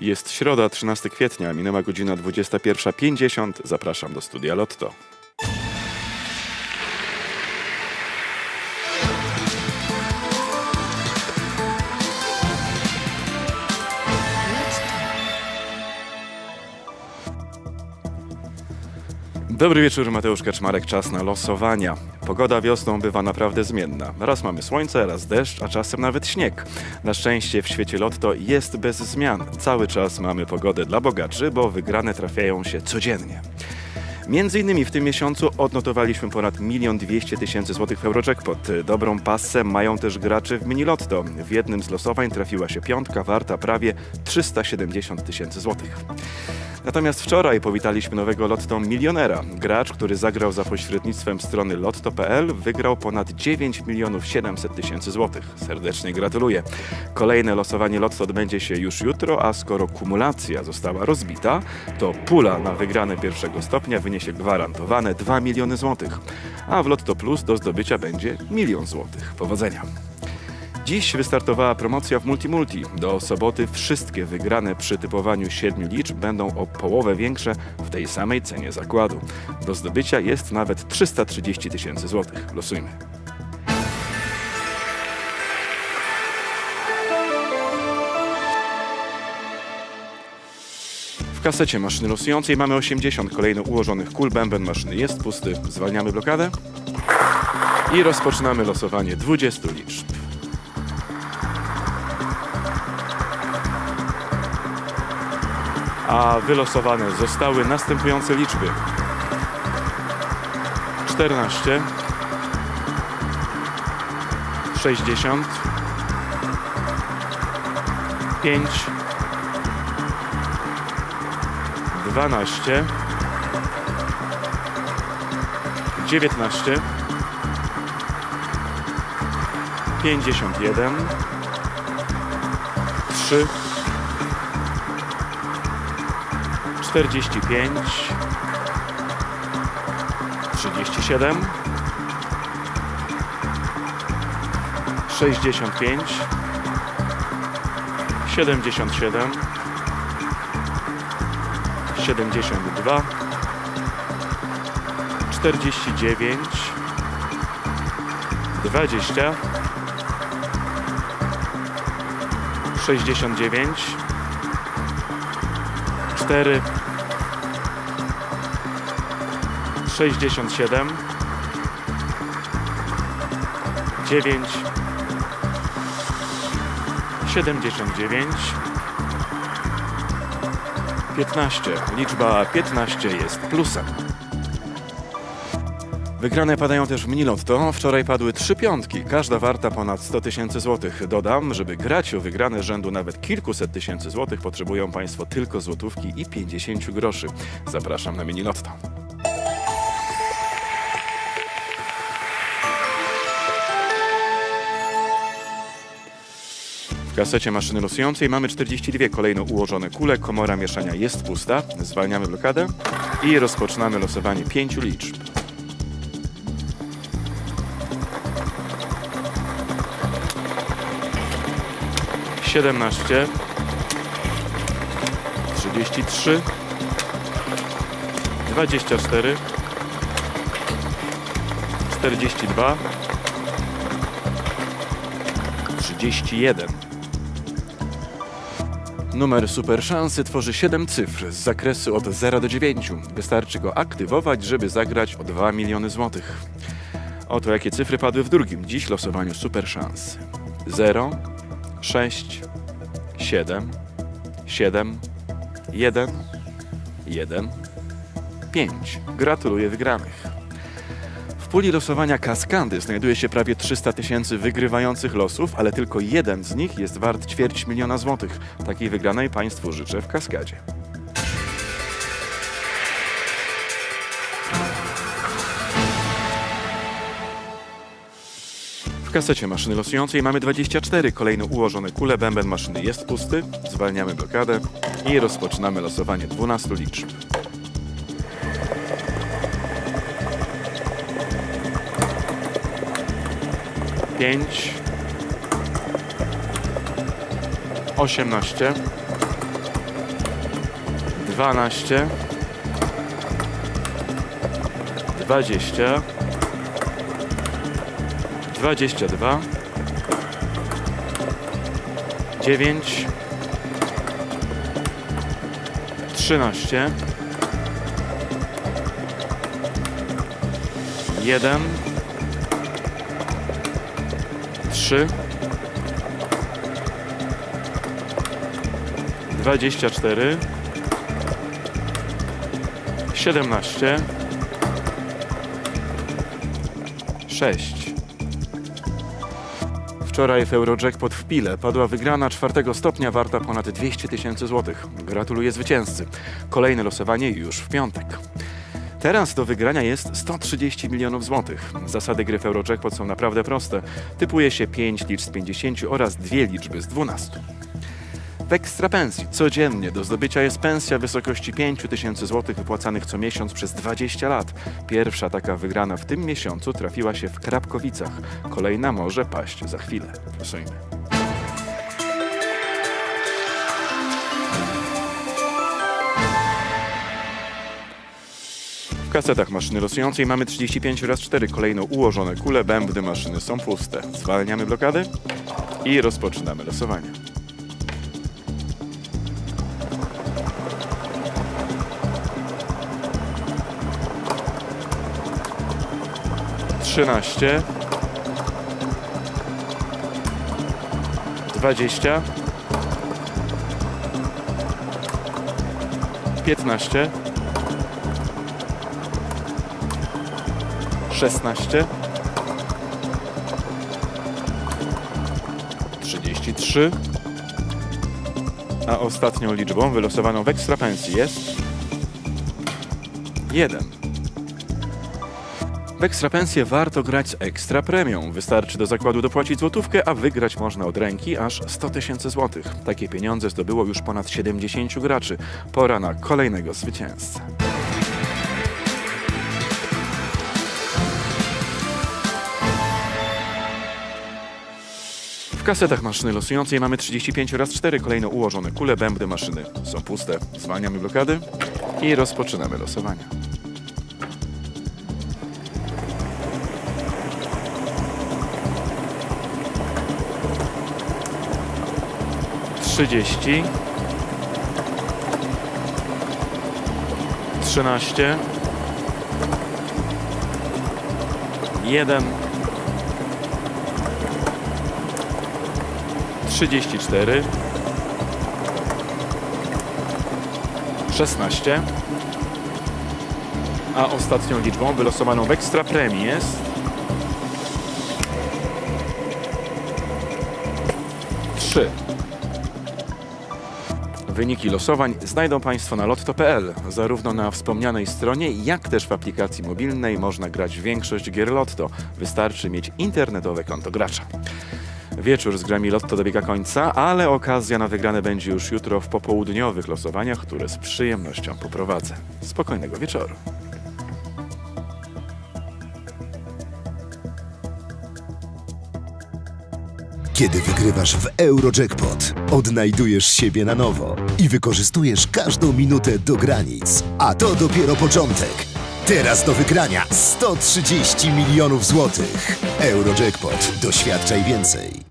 Jest środa, 13 kwietnia, minęła godzina 21.50. Zapraszam do studia Lotto. Dobry wieczór, Mateusz Kaczmarek, czas na losowania. Pogoda wiosną bywa naprawdę zmienna. Raz mamy słońce, raz deszcz, a czasem nawet śnieg. Na szczęście w świecie lotto jest bez zmian. Cały czas mamy pogodę dla bogaczy, bo wygrane trafiają się codziennie. Między innymi w tym miesiącu odnotowaliśmy ponad 1 200 tysięcy złotych w Eurojackpot. Dobrą passę mają też gracze w mini lotto. W jednym z losowań trafiła się piątka warta prawie 370 tysięcy złotych. Natomiast wczoraj powitaliśmy nowego lotto milionera. Gracz, który zagrał za pośrednictwem strony lotto.pl wygrał ponad 9 milionów 700 tysięcy złotych. Serdecznie gratuluję. Kolejne losowanie lotto odbędzie się już jutro, a skoro kumulacja została rozbita, to pula na wygrane pierwszego stopnia wyniesie gwarantowane 2 miliony złotych, a w Lotto Plus do zdobycia będzie milion złotych. Powodzenia! Dziś wystartowała promocja w Multimulti. Do soboty wszystkie wygrane przy typowaniu siedmiu liczb będą o połowę większe w tej samej cenie zakładu. Do zdobycia jest nawet 330 tysięcy złotych. Losujmy. W kasecie maszyny losującej mamy 80 kolejno ułożonych kul. Bęben maszyny jest pusty. Zwalniamy blokadę i rozpoczynamy losowanie 20 liczb. A wylosowane zostały następujące liczby: 14, 60, 5, 12, 19, 51, 3, 45 37 65 77 72 49 20 69 4 67 9 79 15. Liczba 15 jest plusem. Wygrane padają też w mini lotto. Wczoraj padły trzy piątki, każda warta ponad 100 tysięcy złotych. Dodam, żeby grać o wygrane rzędu nawet kilkuset tysięcy złotych, potrzebują Państwo tylko złotówki i 50 groszy. Zapraszam na mini lotto. W kasecie maszyny losującej mamy 42 kolejno ułożone kule, komora mieszania jest pusta. Zwalniamy blokadę i rozpoczynamy losowanie pięciu liczb. Siedemnaście, trzydzieści trzy, dwadzieścia cztery, czterdzieści dwa, trzydzieści jeden. Numer super szansy tworzy 7 cyfr z zakresu od 0 do 9. Wystarczy go aktywować, żeby zagrać o 2 miliony złotych. Oto jakie cyfry padły w drugim dziś losowaniu super szansy. 0, 6, 7, 7, 1, 1, 5. Gratuluję wygranych. W puli losowania Kaskady znajduje się prawie 300 tysięcy wygrywających losów, ale tylko jeden z nich jest wart ćwierć miliona złotych. Takiej wygranej Państwu życzę w Kaskadzie. W kasecie maszyny losującej mamy 24 kolejno ułożone kule. Bęben maszyny jest pusty. Zwalniamy blokadę i rozpoczynamy losowanie 12 liczb. 5 18 Dwanaście. Dwadzieścia. Dwadzieścia dwa. Dziewięć. Trzynaście. Jeden. Trzy. Dwadzieścia cztery. Siedemnaście. Sześć. Wczoraj w Eurojackpot w Pile padła wygrana czwartego stopnia warta ponad 200 tysięcy złotych. Gratuluję zwycięzcy. Kolejne losowanie już w piątek. Teraz do wygrania jest 130 milionów złotych. Zasady gry w Eurojackpot są naprawdę proste. Typuje się 5 liczb z 50 oraz dwie liczby z 12. W ekstra pensji codziennie do zdobycia jest pensja w wysokości 5 tysięcy złotych wypłacanych co miesiąc przez 20 lat. Pierwsza taka wygrana w tym miesiącu trafiła się w Krapkowicach. Kolejna może paść za chwilę. Głosujmy. W kasetach maszyny losującej mamy 35 razy 4 kolejno ułożone kule, bębny maszyny są puste. Zwalniamy blokady i rozpoczynamy losowanie. Trzynaście. Dwadzieścia. Piętnaście. Szesnaście. Trzydzieści trzy. A ostatnią liczbą wylosowaną w ekstrapensji jest... jeden. W ekstrapensję warto grać z ekstra premią. Wystarczy do zakładu dopłacić złotówkę, a wygrać można od ręki aż 100 tysięcy złotych. Takie pieniądze zdobyło już ponad 70 graczy. Pora na kolejnego zwycięzcę. W kasetach maszyny losującej mamy 35 razy 4 kolejno ułożone kule, bębny maszyny są puste. Zwalniamy blokady i rozpoczynamy losowanie. Trzydzieści. Trzynaście. Jeden. Trzydzieści cztery. Szesnaście. A ostatnią liczbą wylosowaną w ekstra premii jest... Trzy. Wyniki losowań znajdą Państwo na lotto.pl. Zarówno na wspomnianej stronie, jak też w aplikacji mobilnej można grać większość gier Lotto. Wystarczy mieć internetowe konto gracza. Wieczór z grami Lotto dobiega końca, ale okazja na wygrane będzie już jutro w popołudniowych losowaniach, które z przyjemnością poprowadzę. Spokojnego wieczoru. Kiedy wygrywasz w Eurojackpot, odnajdujesz siebie na nowo i wykorzystujesz każdą minutę do granic. A to dopiero początek. Teraz do wygrania 130 milionów złotych. Eurojackpot. Doświadczaj więcej.